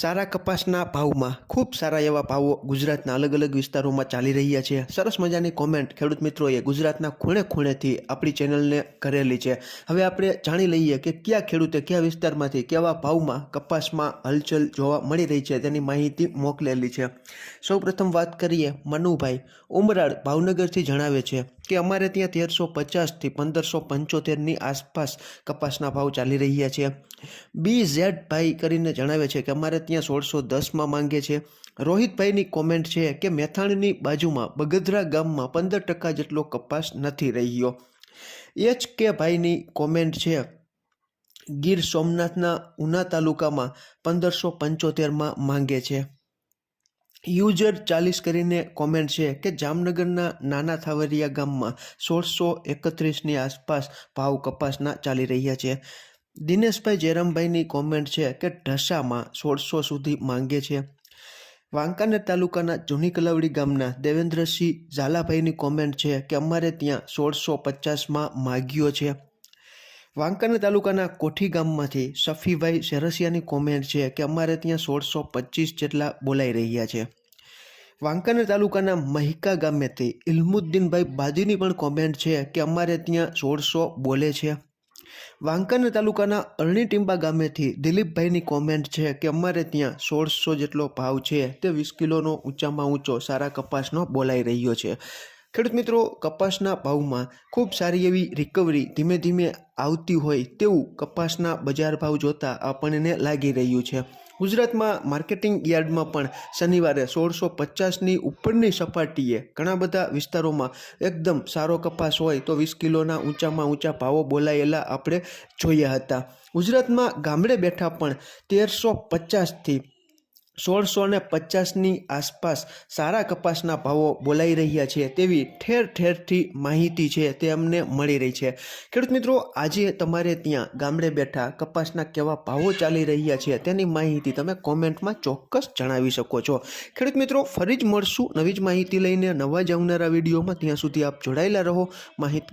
સારા કપાસના ભાવમાં ખૂબ સારા એવા ભાવો ગુજરાતના અલગ અલગ વિસ્તારોમાં ચાલી રહ્યા છે. સરસ મજાની કોમેન્ટ ખેડૂત મિત્રોએ ગુજરાતના ખૂણે ખૂણેથી આપણી ચેનલને કરેલી છે. હવે આપણે જાણી લઈએ કે કયા ખેડૂતે કયા વિસ્તારમાંથી કેવા ભાવમાં કપાસમાં હલચલ જોવા મળી રહી છે તેની માહિતી મોકલેલી છે. સૌપ્રથમ વાત કરીએ મનુભાઈ ઉમરાળ ભાવનગરથી જણાવે છે. કે અમારે ત્યાં તેરસો પચાસથી પંદરસો પંચોતેરની આસપાસ કપાસના ભાવ ચાલી રહ્યા છે. બી ઝેડ ભાઈ કરીને જણાવે છે કે અમારે ત્યાં સોળસો દસમાં માંગે છે. રોહિતભાઈની કોમેન્ટ છે કે મેથાણની બાજુમાં બગધરા ગામમાં પંદર ટકા જેટલો કપાસ નથી રહ્યો. એચ કે ભાઈની કોમેન્ટ છે, ગીર સોમનાથના ઉના તાલુકામાં પંદરસો પંચોતેરમાં માંગે છે. યુઝર ચાલીસ કરીને કોમેન્ટ છે કે જામનગરના નાના થાવરિયા ગામમાં સોળસો એકત્રીસની આસપાસ ભાવ કપાસના ચાલી રહ્યા છે. દિનેશભાઈ જયરામભાઈની કોમેન્ટ છે કે ઢસામાં સોળસો સુધી માંગે છે. વાંકાનેર તાલુકાના જૂની કલાવડી ગામના દેવેન્દ્રસિંહ ઝાલાભાઈની કોમેન્ટ છે કે અમારે ત્યાં સોળસો પચાસમાં માગ્યો છે. વાંકાનેર તાલુકાના કોઠી ગામમાંથી સફીભાઈ શેરસિયાની કોમેન્ટ છે કે અમારે ત્યાં સોળસો પચીસ જેટલા બોલાઈ રહ્યા છે. વાંકાનેર તાલુકાના મહિકા ગામેથી ઇલ્મુદ્દીનભાઈ બાદીની પણ કોમેન્ટ છે કે અમારે ત્યાં સોળસો બોલે છે. વાંકાનેર તાલુકાના અરણી ટીંબા ગામેથી દિલીપભાઈની કોમેન્ટ છે કે અમારે ત્યાં સોળસો જેટલો ભાવ છે તે વીસ કિલોનો ઊંચામાં ઊંચો સારા કપાસનો બોલાઈ રહ્યો છે. ખેડૂત મિત્રો, કપાસના ભાવમાં ખૂબ સારી એવી રિકવરી ધીમે ધીમે આવતી હોય તેવું કપાસના બજાર ભાવ જોતાં આપણને લાગી રહ્યું છે. ગુજરાતમાં માર્કેટિંગ યાર્ડમાં પણ શનિવારે સોળસો પચાસની ઉપરની સપાટીએ ઘણા બધા વિસ્તારોમાં એકદમ સારો કપાસ હોય તો વીસ કિલોના ઊંચામાં ઊંચા ભાવો બોલાયેલા આપણે જોયા હતા. ગુજરાતમાં ગામડે બેઠા પણ તેરસો પચાસથી સોળસો ને પચાસની આસપાસ સારા કપાસના ભાવો બોલાઈ રહ્યા છે તેવી ઠેર ઠેરથી માહિતી છે તે અમને મળી રહી છે. ખેડૂત મિત્રો, આજે તમારે ત્યાં ગામડે બેઠા કપાસના કેવા ભાવો ચાલી રહ્યા છે તેની માહિતી તમે કોમેન્ટમાં ચોક્કસ જણાવી શકો છો. ખેડૂત મિત્રો, ફરી જ મળશું નવી જ માહિતી લઈને નવા જ આવનારા વિડીયોમાં. ત્યાં સુધી આપ જોડાયેલા રહો. માહિતગાર